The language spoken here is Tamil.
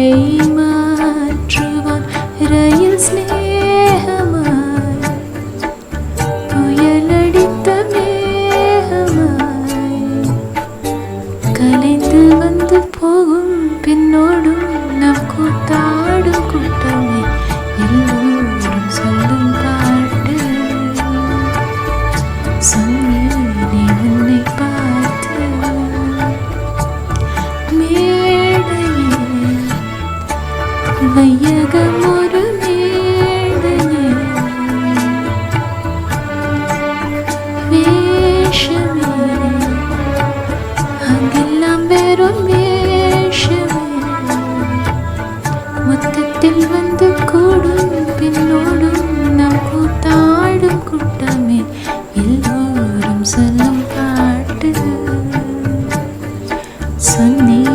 காட்சியை மாற்றுவான் ரயில் சிநேகமாய். புயலடித்த மேகமாய். கலைந்து வந்து போகும் பின்னோடும் நம் கூத்தாடும் கூட்டமே. எல்லோரும் சொல்லும் பாட்டு. சொன்னேனே வையகமொரு மேடனே வேஷமே அங்கெல்லாம் வெறும் வேஷமே. மொத்தத்தில் வந்து கூடும் பின்னோடும் நம் கூத்தாடும் கூட்டமே. எல்லோரும் சொல்லும் பாட்டு. சொன்னேன்